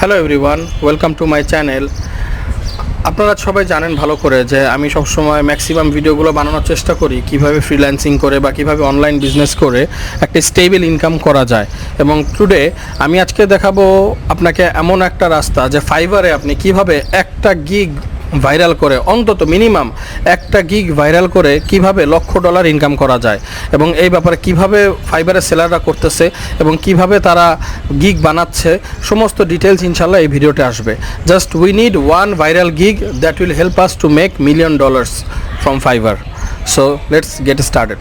Hello everyone welcome to my channel আপনারা সবাই জানেন ভালো করে যে আমি সবসময় ম্যাক্সিমাম ভিডিওগুলো বানানোর চেষ্টা করি, কীভাবে ফ্রিল্যান্সিং করে বা কীভাবে অনলাইন বিজনেস করে একটা স্টেবল ইনকাম করা যায়। এবং টুডে আমি আজকে দেখাবো আপনাকে এমন একটা রাস্তা যে ফাইবারে আপনি কীভাবে একটা গিগ ভাইরাল করে, অন্তত মিনিমাম একটা গিগ ভাইরাল করে কীভাবে লক্ষ ডলার ইনকাম করা যায় এবং এই ব্যাপারে কীভাবে ফাইবারের সেলাররা করতেছে এবং কীভাবে তারা গিগ বানাচ্ছে, সমস্ত ডিটেলস ইনশাল্লাহ এই ভিডিওতে আসবে। Just we need one viral gig that will help us to make million dollars from Fiverr so let's get started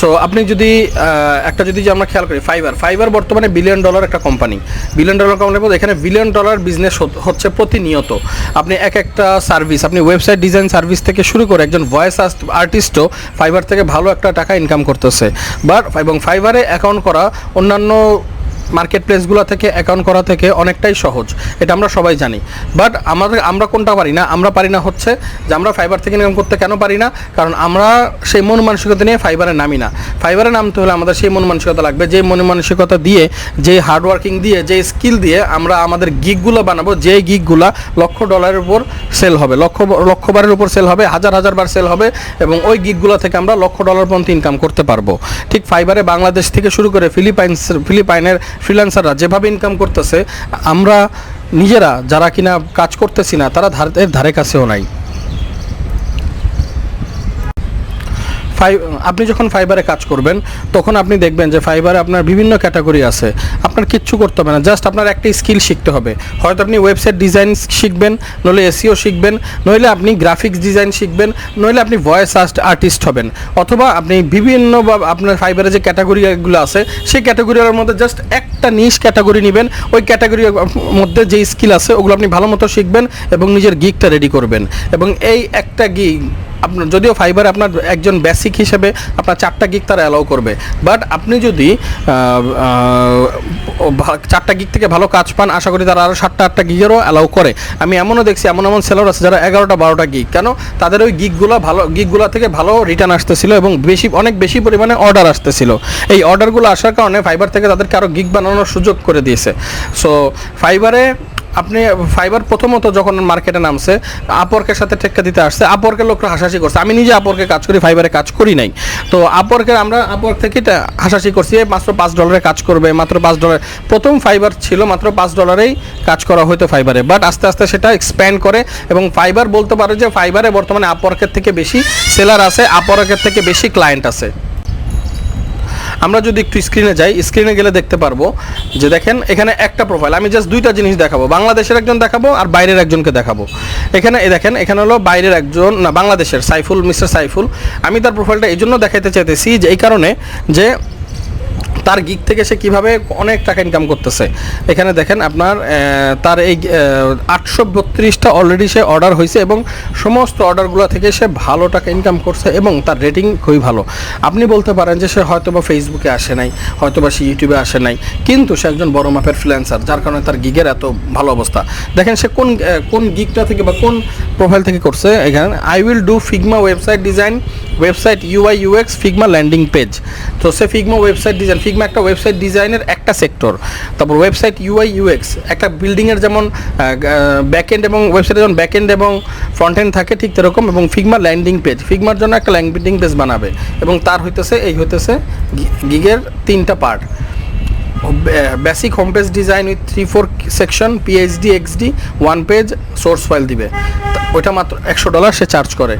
so আপনি যদি একটা যদি আমরা খেয়াল করি ফাইবার ফাইবার বর্তমানে বিলিয়ন ডলার একটা কোম্পানি বিলিয়ন ডলার কোম্পানি বলতে এখানে বিলিয়ন ডলার বিজনেস হচ্ছে প্রতিনিয়ত। আপনি এক একটা সার্ভিস আপনি ওয়েবসাইট ডিজাইন সার্ভিস থেকে শুরু করে একজন ভয়েস আর্টিস্টও ফাইবার থেকে ভালো একটা টাকা ইনকাম করতেছে। বাট এবং ফাইবারে অ্যাকাউন্ট করা অন্যান্য মার্কেট প্লেসগুলো থেকে অ্যাকাউন্ট করা থেকে অনেকটাই সহজ। এটা আমরা সবাই জানি। বাট আমাদের, আমরা কোনটা পারি না? আমরা পারি না হচ্ছে যে আমরা ফাইবার থেকে ইনকাম করতে কেন পারি না? কারণ আমরা সেই মন মানসিকতা নিয়ে ফাইবারে নামি না। ফাইবারে নামতে হলে আমাদের সেই মন মানসিকতা লাগবে, যে মন মানসিকতা দিয়ে, যে হার্ডওয়ার্কিং দিয়ে, যে স্কিল দিয়ে আমরা আমাদের গিকগুলো বানাবো, যে গিকগুলা লক্ষ ডলারের উপর সেল হবে, লক্ষ লক্ষ বারের উপর সেল হবে, হাজার হাজার বার সেল হবে, এবং ওই গিকগুলো থেকে আমরা লক্ষ ডলার পর্যন্ত ইনকাম করতে পারব। ঠিক ফাইবারে বাংলাদেশ থেকে শুরু করে ফিলিপাইন্স ফিলিপাইনের ফ্রিল্যান্সাররা যেভাবে ইনকাম করতেছে, আমরা নিজেরা যারা কিনা কাজ করতেছি না, তারা ধারে ধারে কাছেও নাই। ফাই আপনি যখন ফাইবারে কাজ করবেন, তখন আপনি দেখবেন যে ফাইবারে আপনার বিভিন্ন ক্যাটাগরি আছে। আপনার কিচ্ছু করতে হবে না জাস্ট আপনার একটা স্কিল শিখতে হবে। হয়তো আপনি ওয়েবসাইট ডিজাইন শিখবেন, নইলে এসিও শিখবেন, নইলে আপনি গ্রাফিক্স ডিজাইন শিখবেন, নইলে আপনি ভয়েস আর্টিস্ট হবেন। অথবা আপনি বিভিন্ন বা আপনার ফাইবারে যে ক্যাটাগরিগুলো আছে, সেই ক্যাটাগরির মধ্যে জাস্ট একটা নিশ ক্যাটাগরি নেবেন। ওই ক্যাটাগরির মধ্যে যে স্কিল আছে, ওগুলো আপনি ভালো মতো শিখবেন এবং নিজের গিকটা রেডি করবেন। এবং এই একটা গিগ আপনার, যদিও ফাইবার আপনার একজন বেসিক হিসেবে আপনার চারটা গিগ তারা অ্যালাউ করবে। বাট আপনি যদি চারটা গিগ থেকে ভালো কাজ পান, আশা করি তারা আরও সাতটা আটটা গিগেরও অ্যালাউ করে। আমি এমনও দেখছি, এমন এমন সেলার আছে যারা এগারোটা বারোটা গিগ কেন? তাদের ওই গিগগুলো ভালো গিগগুলো থেকে ভালো রিটার্ন আসতেছিল এবং বেশি, অনেক বেশি পরিমাণে অর্ডার আসতেছিল। এই অর্ডারগুলো আসার কারণে ফাইবার থেকে তাদেরকে আরও গিগ বানানোর সুযোগ করে দিয়েছে। সো ফাইবারে আপনি ফাইবার প্রথমত যখন মার্কেটে নামছে আপওয়ার্কের সাথে টেক্কা দিতে আসছে আপওয়ার্কের লোকরা হাসাহাসি করছে। আমি নিজে আপওয়ার্কে কাজ করি ফাইবারে কাজ করি নাই। তো আপওয়ার্কের আমরা আপওয়ার্ক থেকে হাসাহাসি করছি মাত্র পাঁচ ডলারে কাজ করবে, মাত্র পাঁচ ডলার প্রথম ফাইবার ছিল, মাত্র পাঁচ ডলারেই কাজ করা হতো ফাইবারে বাট আস্তে আস্তে সেটা এক্সপ্যান্ড করে এবং ফাইবার বলতে পারে যে ফাইবারে বর্তমানে আপওয়ার্কের থেকে বেশি সেলার আছে আপওয়ার্কের থেকে বেশি ক্লায়েন্ট আছে। আমরা যদি একটু স্ক্রিনে যাই স্ক্রিনে গেলে দেখতে পারব যে দেখেন, এখানে একটা প্রোফাইল আমি জাস্ট দুইটা জিনিস দেখাবো। বাংলাদেশের একজন দেখাবো আর বাইরের একজনকে দেখাবো। এখানে এ দেখেন, এখানে হলো বাইরের একজন, না, বাংলাদেশের, সাইফুল, মিস্টার সাইফুল। আমি তার প্রোফাইলটা এই জন্য দেখাইতে চাইতেছি যে, এই কারণে যে তার গিক থেকে সে কীভাবে অনেক টাকা ইনকাম করতেছে। এখানে দেখেন আপনার তার এই আটশো বত্রিশটা অলরেডি সে অর্ডার হয়েছে এবং সমস্ত অর্ডারগুলো থেকে সে ভালো টাকা ইনকাম করছে এবং তার রেটিং খুবই ভালো। আপনি বলতে পারেন যে সে হয়তো বা ফেসবুকে আসে নাই হয়তো বা সে ইউটিউবে আসে নাই, কিন্তু সে একজন বড় মাপের ফ্রিল্যান্সার যার কারণে তার গিগের এত ভালো অবস্থা। দেখেন সে কোন কোন গিগটা থেকে বা কোন প্রোফাইল থেকে করছে, এখানে I will do Figma website design website UI UX Figma landing page তো সে ফিগমা ওয়েবসাইট ডিজাইন ফিগমা একটা ওয়েবসাইট ডিজাইনের একটা সেক্টর তারপর ওয়েবসাইট ইউআই ইউএক্স একটা বিল্ডিংয়ের যেমন ব্যাকএন্ড এবং ওয়েবসাইটে যেমন ব্যাকএন্ড এবং ফ্রন্ট এন্ড থাকে ঠিক সেরকম এবং ফিগমা ল্যান্ডিং পেজ ফিগমার জন্য একটা ল্যান্ডিং পেজ বানাবে এবং তার হইতেছে, এই হইতেছে গিগের তিনটা part basic home page design with three four section PHD XD one page source file দিবে। ওইটা মাত্র একশো ডলার সে চার্জ করে।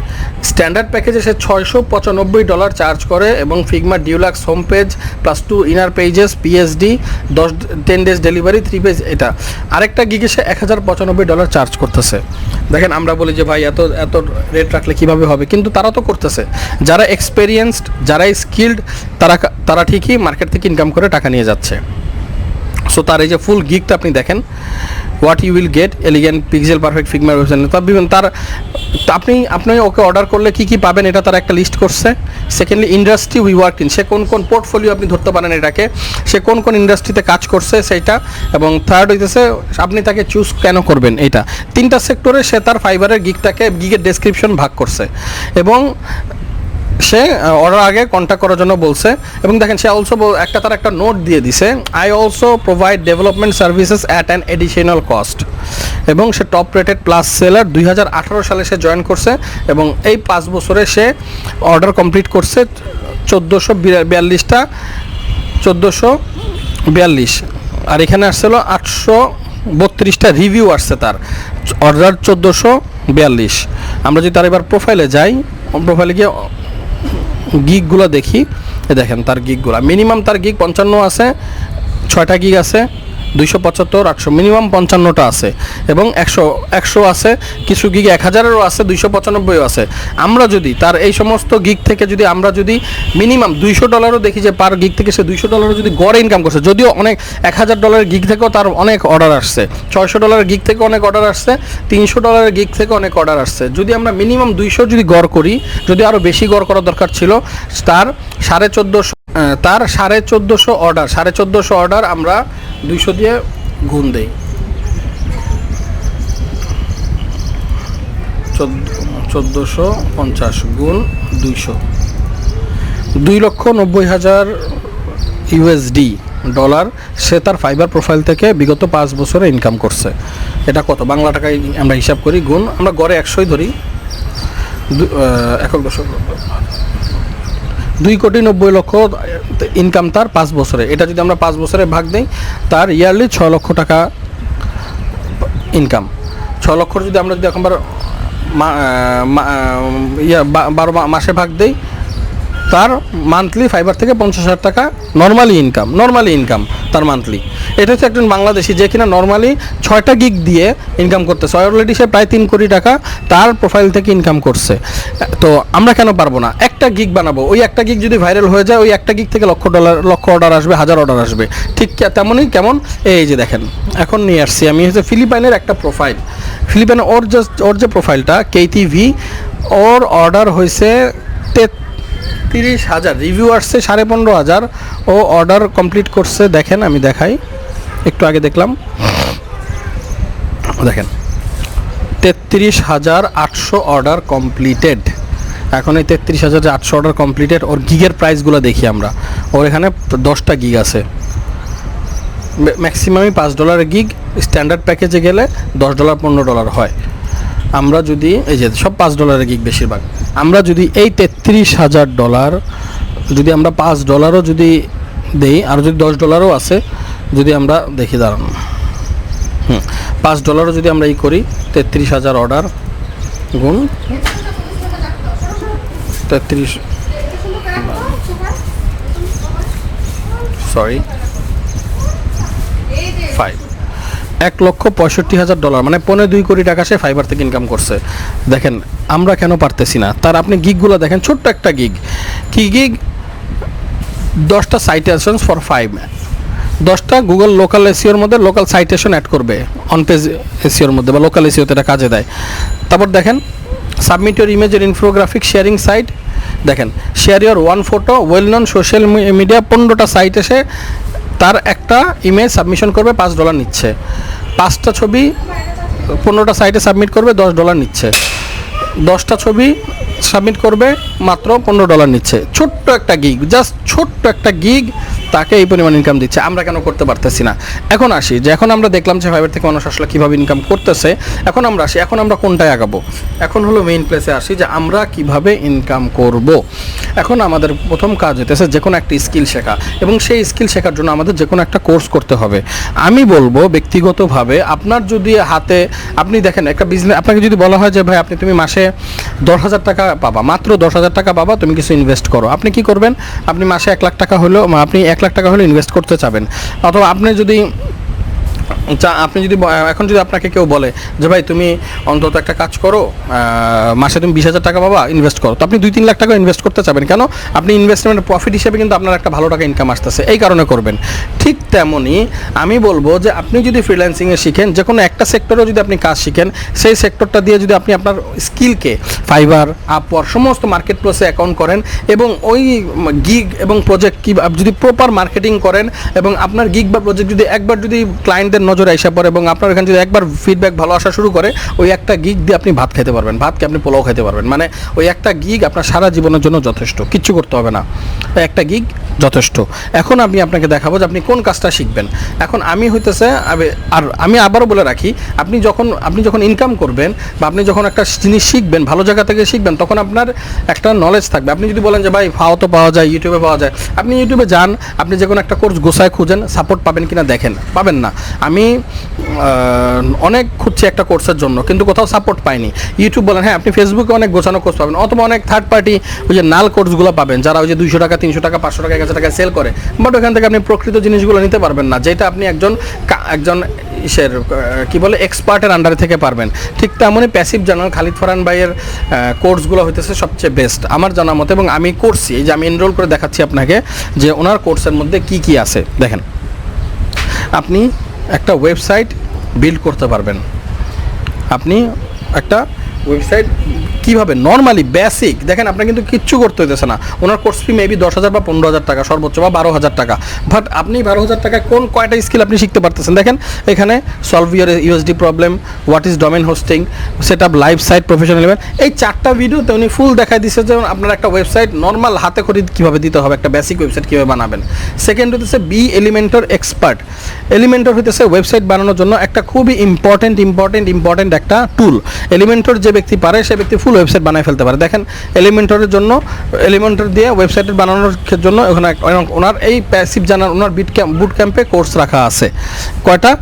স্ট্যান্ডার্ড প্যাকেজে সে ছয়শো পঁচানব্বই ডলার চার্জ করে এবং Figma deluxe home page plus two inner pages PHD দশ ten days delivery three page এটা। আরেকটা গিগে সে এক হাজার পঁচানব্বই ডলার চার্জ করতেছে। দেখেন, আমরা বলি যে, ভাই, এত এত রেট রাখলে কীভাবে হবে? কিন্তু তারা তো করতেছে। যারা এক্সপেরিয়েন্সড যারা স্কিল্ড তারা তারা ঠিকই মার্কেট থেকে ইনকাম করে টাকা নিয়ে যাচ্ছে। সো তার এই যে ফুল গিকটা আপনি দেখেন what you will get elegant pixel perfect ফিগমার website তার বিভিন্ন, তার, আপনি আপনি ওকে অর্ডার করলে কি কি পাবেন এটা তার একটা লিস্ট করছে। Secondly industry we work in সে কোন কোন পোর্টফোলিও আপনি ধরতে পারেন এটাকে, সে কোন কোন ইন্ডাস্ট্রিতে কাজ করছে সেটা এবং থার্ড হইতেছে, আপনি তাকে চুজ কেন করবেন এটা তিনটা সেক্টরে সে তার ফাইবারের গিকটাকে গিগের ডেসক্রিপশন ভাগ করছে। এবং সে অর্ডার আগে কন্ট্যাক্ট করার জন্য বলছে। এবং দেখেন, সে অলসো একটা তার একটা নোট দিয়ে দিছে I also provide development services at an additional cost এবং সে টপ রেটেড প্লাস সেলার দুই হাজার আঠেরো সালে সে জয়েন করছে এবং এই পাঁচ বছরে সে অর্ডার কমপ্লিট করছে চোদ্দোশো বিয়াল্লিশটা, চোদ্দোশো বিয়াল্লিশ। আর এখানে আসছিল আটশো বত্রিশটা রিভিউ আসছে তার অর্ডার চোদ্দোশো বিয়াল্লিশ। আমরা যদি তার এবার প্রোফাইলে যাই প্রোফাইলে গিয়ে গিগগুলো দেখি। দেখেন তার গিকগুলো। মিনিমাম তার গিক পঞ্চান্ন আছে ছয়টা গিক আছে। দুইশো পঁচাত্তর, আটশো মিনিমাম পঞ্চান্নটা আছে। এবং একশো একশো আছে, কিছু গিগ এক হাজারেরও আছে, দুইশো পঁচানব্বইও আছে। আমরা যদি তার এই সমস্ত গিগ থেকে যদি আমরা যদি মিনিমাম দুইশো ডলারও দেখি যে পার গিগ থেকে সে দুইশো ডলারও যদি গড়ে ইনকাম করছে, যদিও অনেক এক হাজার ডলারের গিগ থেকেও তার অনেক অর্ডার আসছে। ছয়শো ডলারের গিগ থেকে অনেক অর্ডার আসছে, তিনশো ডলারের গিগ থেকে অনেক অর্ডার আসছে। যদি আমরা মিনিমাম দুইশো যদি গড় করি, যদি আরও বেশি গড় করার দরকার ছিল, তার সাড়ে চোদ্দোশো তার সাড়ে চোদ্দোশো অর্ডার সাড়ে চোদ্দোশো অর্ডার আমরা দুইশো দিয়ে গুণ দেই। চোদ্দোশো পঞ্চাশ গুণ দুইশো। দুই লক্ষ নব্বই হাজার ইউএসডি ডলার সে তার ফাইবার প্রোফাইল থেকে বিগত পাঁচ বছরে ইনকাম করছে। এটা কত? বাংলা টাকায় আমরা হিসাব করি, গুণ আমরা গড়ে একশোই ধরি। একক দশক। দুই কোটি নব্বই লক্ষ ইনকাম তার পাঁচ বছরে। এটা যদি আমরা পাঁচ বছরে ভাগ দিই, তার ইয়ারলি ছ লক্ষ টাকা ইনকাম ছ লক্ষ যদি আমরা যদি এখনবার ইয়া বারো মাসে ভাগ দিই, তার মান্থলি ফাইবার থেকে পঞ্চাশ হাজার টাকা নর্মালি ইনকাম নর্মালি ইনকাম তার মান্থলি এটা হচ্ছে একজন বাংলাদেশি যে কিনা নর্মালি ছয়টা গিগ দিয়ে ইনকাম করতেছে। অলরেডি সে প্রায় তিন কোটি টাকা তার প্রোফাইল থেকে ইনকাম করছে। তো আমরা কেন পারব না? একটা গিগ বানাবো। ওই একটা গিগ যদি ভাইরাল হয়ে যায়, ওই একটা গিগ থেকে লক্ষ ডলার লক্ষ অর্ডার আসবে, হাজার অর্ডার আসবে। ঠিক তেমনই কেমন? এই যে দেখেন, এখন নিয়ে আসছি আমি হচ্ছে ফিলিপাইনের একটা প্রোফাইল ফিলিপাইনের ওর জাস্ট ওর যে প্রোফাইলটা কেটি ভি ওর অর্ডার হয়েছে তিরিশ হাজার। রিভিউ আসছে সাড়ে পনেরো হাজার। ও অর্ডার কমপ্লিট করছে, দেখেন, আমি দেখাই। একটু আগে দেখলাম। দেখেন, তেত্রিশ হাজার আটশো অর্ডার কমপ্লিটেড। এখন এই তেত্রিশ হাজার আটশো অর্ডার কমপ্লিটেড, ওর গিগের প্রাইসগুলো দেখি আমরা। ওর এখানে দশটা গিগ আছে। ম্যাক্সিমামই পাঁচ ডলারের গিগ, স্ট্যান্ডার্ড প্যাকেজে গেলে দশ ডলার, পনেরো ডলার হয়। আমরা যদি, এই যে সব পাঁচ ডলারের গিগ বেশিরভাগ। আমরা যদি এই তেত্রিশ হাজার ডলার, যদি আমরা পাঁচ ডলারও যদি দেই, আর যদি দশ ডলারও আছে যদি আমরা দেখি, দাঁড়ান। হুম, পাঁচ ডলারও যদি আমরা ই করি, তেত্রিশ হাজার অর্ডার গুণ তেত্রিশ সরি ফাইভ এক লক্ষ পঁয়ষট্টি হাজার ডলার মানে পনেরো দুই কোটি টাকা সে ফাইবার থেকে ইনকাম করছে। দেখেন, আমরা কেন পারতেছি না? তার আপনি গিগগুলো দেখেন, ছোট্ট একটা গিগ কি গিগ দশটা সাইটেশনস ফর ফাইভ দশটা গুগল লোকাল এসিওর মধ্যে লোকাল সাইটেশন অ্যাড করবে অন পেজ এসিওর মধ্যে বা লোকাল এসিওতে এটা কাজে দেয়। তারপর দেখেন সাবমিট ইউর ইমেজের ইনফোগ্রাফিক শেয়ারিং সাইট দেখেন share your one photo well-known social media পনেরোটা সাইট এসে তার একটা ইমেজ সাবমিশন করবে, পাঁচ ডলার নিচ্ছে। পাঁচটা ছবি, পনেরোটা সাইটে সাবমিট করবে, দশ ডলার নিচ্ছে। দশটা ছবি সাবমিট করবে, মাত্র পনেরো ডলার নিচ্ছে। ছোট্ট একটা গিগ জাস্ট ছোট্ট একটা গিগ তাকে এই পরিমাণ ইনকাম দিচ্ছে, আমরা কেন করতে পারতেছি না? এখন আসি, যে এখন আমরা দেখলাম যে ফাইবার থেকে মানুষ আসলে কীভাবে ইনকাম করতেছে, এখন আমরা আসি, এখন আমরা কোনটায় আগাবো? এখন হলো মেইন প্লেসে আসি যে আমরা কীভাবে ইনকাম করব? এখন আমাদের প্রথম কাজ হইতেছে যে কোনো একটা স্কিল শেখা, এবং সেই স্কিল শেখার জন্য আমাদের যে কোনো একটা কোর্স করতে হবে। আমি বলব ব্যক্তিগতভাবে, আপনার যদি হাতে, আপনি দেখেন একটা বিজনেস আপনাকে যদি বলা হয় যে, ভাই, আপনি তুমি মাসে দশ হাজার টাকা পাবা, মাত্র দশ হাজার টাকা পাবা, তুমি কিছু ইনভেস্ট করো। আপনি কি করবেন? আপনি মাসে এক লাখ টাকা হলেও, আপনি এক লাখ টাকা হলে ইনভেস্ট করতে চাবেন। অথবা আপনি যদি চা, আপনি যদি এখন যদি আপনাকে কেউ বলে যে ভাই তুমি অন্তত একটা কাজ করো মাসে তুমি বিশ হাজার টাকা পাবা ইনভেস্ট করো। তো আপনি দুই তিন লাখ টাকা ইনভেস্ট করতে চাবেন। কেন? আপনি ইনভেস্টমেন্ট প্রফিট হিসেবে কিন্তু আপনার একটা ভালো টাকা ইনকাম আসতেছে। এই কারণে করবেন। ঠিক তেমনই আমি বলব যে আপনি যদি ফ্রিল্যান্সিংয়ে শিখেন, যে কোনো একটা সেক্টরেও যদি আপনি কাজ শিখেন, সেই সেক্টরটা দিয়ে যদি আপনি আপনার স্কিলকে ফাইবার আপওয়ার সমস্ত মার্কেট প্লেসে অ্যাকাউন্ট করেন এবং ওই গিগ এবং প্রজেক্ট কি, যদি প্রপার মার্কেটিং করেন এবং আপনার গিগ বা প্রজেক্ট যদি একবার যদি ক্লায়েন্টদের নজর এসে পড়ে এবং আপনার এখানে যদি একবার ফিডব্যাক ভালো আসা শুরু করে, ওই একটা গিগ দিয়ে আপনি ভাত খেতে পারবেন। ভাতকে আপনি পোলাও খেতে পারবেন। মানে ওই একটা গিগ আপনার সারা জীবনের জন্য যথেষ্ট। কিচ্ছু করতে হবে না। একটা গিগ যথেষ্ট। এখন আমি আপনাকে দেখাবো যে আপনি কোন কাজটা শিখবেন। এখন আমি হইতেছে আর আমি আবারও বলে রাখি, আপনি যখন আপনি যখন ইনকাম করবেন বা আপনি যখন একটা জিনিস শিখবেন, ভালো জায়গা থেকে শিখবেন, তখন আপনার একটা নলেজ থাকবে। আপনি যদি বলেন যে, ভাই, ফাও তো পাওয়া যায় ইউটিউবে পাওয়া যায়। আপনি ইউটিউবে যান, আপনি যে কোনো একটা কোর্স গোসায় খুঁজেন সাপোর্ট পাবেন কিনা দেখেন, পাবেন না। আমি অনেক খুঁজছি একটা কোর্সের জন্য, কিন্তু কোথাও সাপোর্ট পাইনি। ইউটিউব বলেন হ্যাঁ আপনি ফেসবুকে অনেক গোছানো কোর্স পাবেন। অথবা অনেক থার্ড পার্টি ওই যে নাল কোর্সগুলো পাবেন, যারা ওই যে দুইশো টাকা, তিনশো টাকা, পাঁচশো টাকা হাজার টাকা সেল করে। বাট ওখান থেকে আপনি প্রকৃত জিনিসগুলো নিতে পারবেন না, যেটা আপনি একজন একজন ইসের কি বলে এক্সপার্টের আন্ডারে থেকে পারবেন। ঠিক তেমনই প্যাসিভ জানাল খালিদ ফরান ভাইয়ের কোর্সগুলো হইতেছে সবচেয়ে বেস্ট আমার জানা মতে এবং আমি করছি, এই যে আমি এনরোল করে দেখাচ্ছি আপনাকে যে ওনার কোর্সের মধ্যে কি কি আছে। দেখেন, আপনি একটা ওয়েবসাইট বিল্ড করতে পারবেন। আপনি একটা ওয়েবসাইট কীভাবে? নর্মালি বেসিক দেখেন আপনার কিন্তু কিচ্ছু করতে হইতেছে না। ওনার কোর্স ফি মেবি দশ হাজার বা পনেরো হাজার টাকা, সর্বোচ্চ বা বারো হাজার টাকা। বাট আপনি বারো হাজার টাকায় কোন কয়টা স্কিল আপনি শিখতে পারতেছেন? দেখেন, এখানে solve year USD problem what is domain hosting set up live site professional event এই চারটা ভিডিওতে উনি ফুল দেখায় দিচ্ছে যে আপনার একটা ওয়েবসাইট নর্মাল হাতে করে কীভাবে দিতে হবে, একটা বেসিক ওয়েবসাইট কীভাবে বানাবেন। সেকেন্ড হতেছে বি এলিমেন্টর এক্সপার্ট এলিমেন্টর হইতেছে ওয়েবসাইট বানানোর জন্য একটা খুবই ইম্পর্টেন্ট ইম্পর্টেন্ট ইম্পর্টেন্ট একটা টুল এলিমেন্টর যে ব্যক্তি পারে, সে ব্যক্তি ফুল ওয়েবসাইট বানায় ফেলতে পারে। দেখেন এলিমেন্টরের জন্য এলিমেন্টর দিয়ে ওয়েবসাইট বানানোর জন্য ওখানে ওনার এই প্যাসিভ জানার ওনার বিট ক্যাম্প বুট ক্যাম্পে কোর্স রাখা আছে। কয়টা?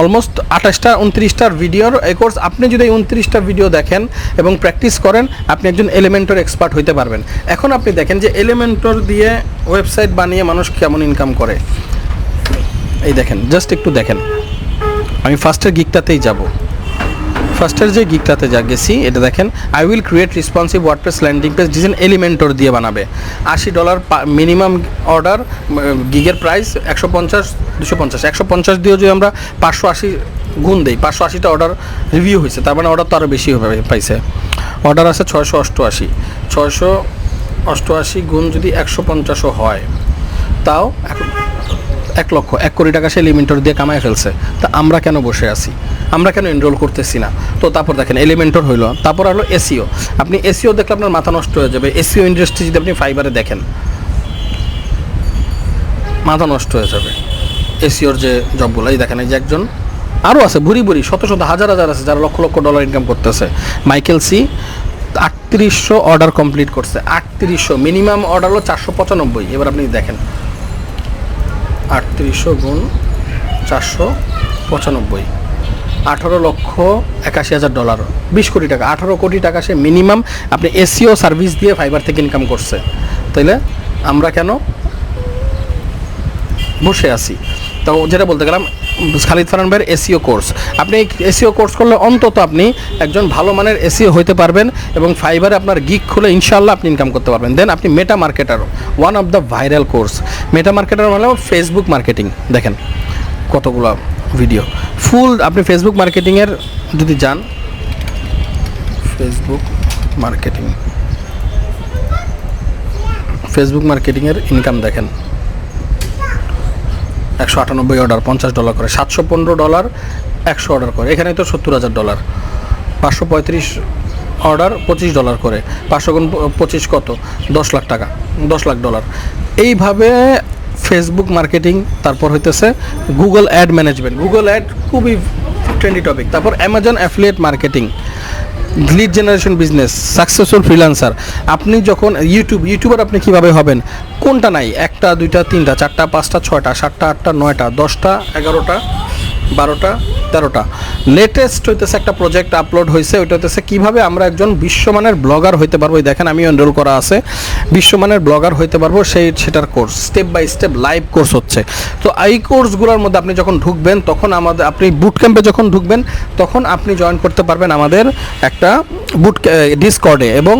অলমোস্ট আঠাশটা উনত্রিশটার ভিডিওর এই কোর্স আপনি যদি এই উনত্রিশটা ভিডিও দেখেন এবং প্র্যাকটিস করেন, আপনি একজন এলিমেন্টর এক্সপার্ট হইতে পারবেন। এখন আপনি দেখেন যে এলিমেন্টর দিয়ে ওয়েবসাইট বানিয়ে মানুষ কেমন ইনকাম করে। এই দেখেন জাস্ট একটু দেখেন। আমি ফার্স্টের গিকটাতেই যাব। ফার্স্টের যে গিকটাতে যা গেছি, এটা দেখেন I will create responsive WordPress landing page design Elementor দিয়ে বানাবে। আশি ডলার মিনিমাম অর্ডার গিগের প্রাইস একশো পঞ্চাশ, দুশো পঞ্চাশ। একশো পঞ্চাশ দিয়েও যদি আমরা পাঁচশো আশি গুণ দিই, পাঁচশো আশিটা অর্ডার রিভিউ হয়েছে, তার মানে অর্ডার তো আরও বেশি হবে, পাইছে। অর্ডার আছে ছয়শো অষ্টআশি। ছয়শো অষ্টআশি গুণ যদি একশো পঞ্চাশও হয়, তাও এখন এক লক্ষ, এক কোটি টাকা সে এলিমেন্টর দিয়ে কামায় ফেলছে। তা আমরা কেন বসে আছি? আমরা কেন এনরোল করতেছি না? তো তারপর দেখেন এলিমেন্টর হইল, তারপর হলো এসিও আপনি এসিও দেখলে আপনার মাথা নষ্ট হয়ে যাবে। এসিও ইন্ডাস্ট্রি যদি আপনি ফাইবারে দেখেন, মাথা নষ্ট হয়ে যাবে। এসিওর যে জবগুলো এই দেখেন, এই যে একজন আরও আছে, ভুরি ভুরি, শত শত, হাজার হাজার আছে, যারা লক্ষ লক্ষ ডলার ইনকাম করতেছে। মাইকেল সি আটত্রিশশো অর্ডার কমপ্লিট করছে। আটত্রিশশো মিনিমাম অর্ডার হলো চারশো পঁচানব্বই। এবার আপনি দেখেন আটত্রিশশো গুণ চারশো পঁচানব্বই। আঠারো লক্ষ একাশি হাজার ডলার। বিশ কোটি টাকা। আঠারো কোটি টাকা সে মিনিমাম আপনি এসিও সার্ভিস দিয়ে ফাইবার থেকে ইনকাম করছে। তাইলে আমরা কেন বসে আছি? তো যেটা বলতে গেলাম, খালিদ ফারান ভাইয়ের এসিও কোর্স। আপনি এসিও কোর্স করলে অন্তত আপনি একজন ভালো মানের এসিও হইতে পারবেন এবং ফাইবারে আপনার গিক খুলে ইনশাল্লাহ আপনি ইনকাম করতে পারবেন। দেন আপনি Meta marketer one of the viral course Meta marketer মানে ফেসবুক মার্কেটিং দেখেন কতগুলো ভিডিও ফুল আপনি ফেসবুক মার্কেটিংয়ের যদি যান ফেসবুক মার্কেটিং ফেসবুক মার্কেটিংয়ের ইনকাম দেখেন। একশো আটানব্বই অর্ডার পঞ্চাশ ডলার করে, সাতশো পনেরো ডলার একশো অর্ডার করে। এখানে তো সত্তর হাজার ডলার পাঁচশো পঁয়ত্রিশ অর্ডার পঁচিশ ডলার করে। পাঁচশো গুণ পঁচিশ কত? দশ লাখ টাকা। দশ লাখ ডলার এইভাবে ফেসবুক মার্কেটিং তারপর হইতেছে Google ad management Google ad খুবই ট্রেন্ডি টপিক তারপর Amazon affiliate marketing lead generation business successful freelancer আপনি যখন ইউটিউব ইউটিউবার আপনি কীভাবে হবেন? কোনটা নাই? একটা, দুইটা, তিনটা, চারটা, পাঁচটা, ছয়টা, সাতটা, আটটা, নয়টা, দশটা, এগারোটা, বারোটা তেরোটা লেটেস্ট হইতেছে একটা প্রজেক্ট আপলোড হয়েছে ওইটা হইতেছে কীভাবে আমরা একজন বিশ্বমানের ব্লগার হইতে পারব। দেখেন, আমি এনরোল করা আছে। বিশ্বমানের ব্লগার হইতে পারব, সেই সেটার course step by step live course হচ্ছে। তো এই কোর্সগুলোর মধ্যে আপনি যখন ঢুকবেন, তখন আমাদের, আপনি বুট ক্যাম্পে যখন ঢুকবেন, তখন আপনি জয়েন করতে পারবেন আমাদের একটা বুট ডিসকর্ডে এবং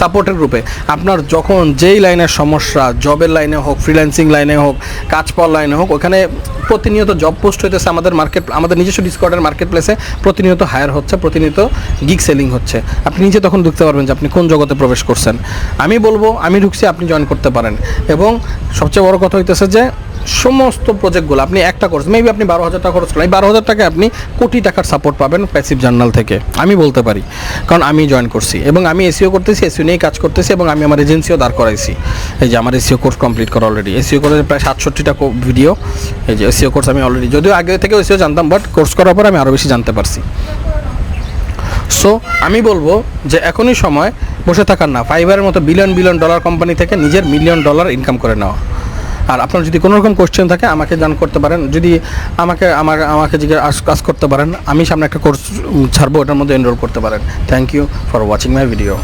সাপোর্টের গ্রুপে আপনার যখন যেই লাইনের সমস্যা জবের লাইনে হোক ফ্রিল্যান্সিং লাইনে হোক, কাজ পাওয়ার লাইনে হোক, ওখানে প্রতিনিয়ত জব পোস্ট হইতেছে আমাদের মার্কেট আমাদের নিজস্ব ডিসকর্ডের মার্কেট প্লেসে প্রতিনিয়ত হায়ার হচ্ছে, প্রতিনিয়ত গিক সেলিং হচ্ছে। আপনি নিজে তখন ঢুকতে পারবেন যে আপনি কোন জগতে প্রবেশ করছেন। আমি বলব, আমি ঢুকছি, আপনি জয়েন করতে পারেন। এবং সবচেয়ে বড় কথা হইতেছে যে সমস্ত প্রজেক্টগুলো আপনি একটা কোর্স মেবি আপনি বারো হাজার টাকা খরচ করেন এই বারো হাজার টাকায় আপনি কোটি টাকার সাপোর্ট পাবেন প্যাসিভ জার্নাল থেকে, আমি বলতে পারি। কারণ আমি জয়েন করছি এবং আমি এসিও করতেছি এসিও নিয়েই কাজ করতেছি এবং আমি আমার এজেন্সিও দাঁড় করাইছি। এই যে আমার এসিও কোর্স কমপ্লিট করা অলরেডি এসিও করে প্রায় সাতষট্টিটা ভিডিও এই যে এসিও কোর্স আমি অলরেডি যদিও আগে থেকে এসিও জানতাম বাট কোর্স করার পর আমি আরও বেশি জানতে পারছি। সো আমি বলব যে এখনই সময় বসে থাকার না ফাইবারের মতো বিলিয়ন বিলিয়ন ডলার কোম্পানি থেকে নিজের মিলিয়ন ডলার ইনকাম করে নেওয়া। আর আপনার যদি কোনো রকম কোশ্চেন থাকে, আমাকে জান করতে পারেন। যদি আমাকে, আমার, আমাকে জিজ্ঞাসা কাজ করতে পারেন, আমি সামনে একটা কোর্স ছাড়বো, ওটার মধ্যে এনরোল করতে পারেন। Thank you for watching my video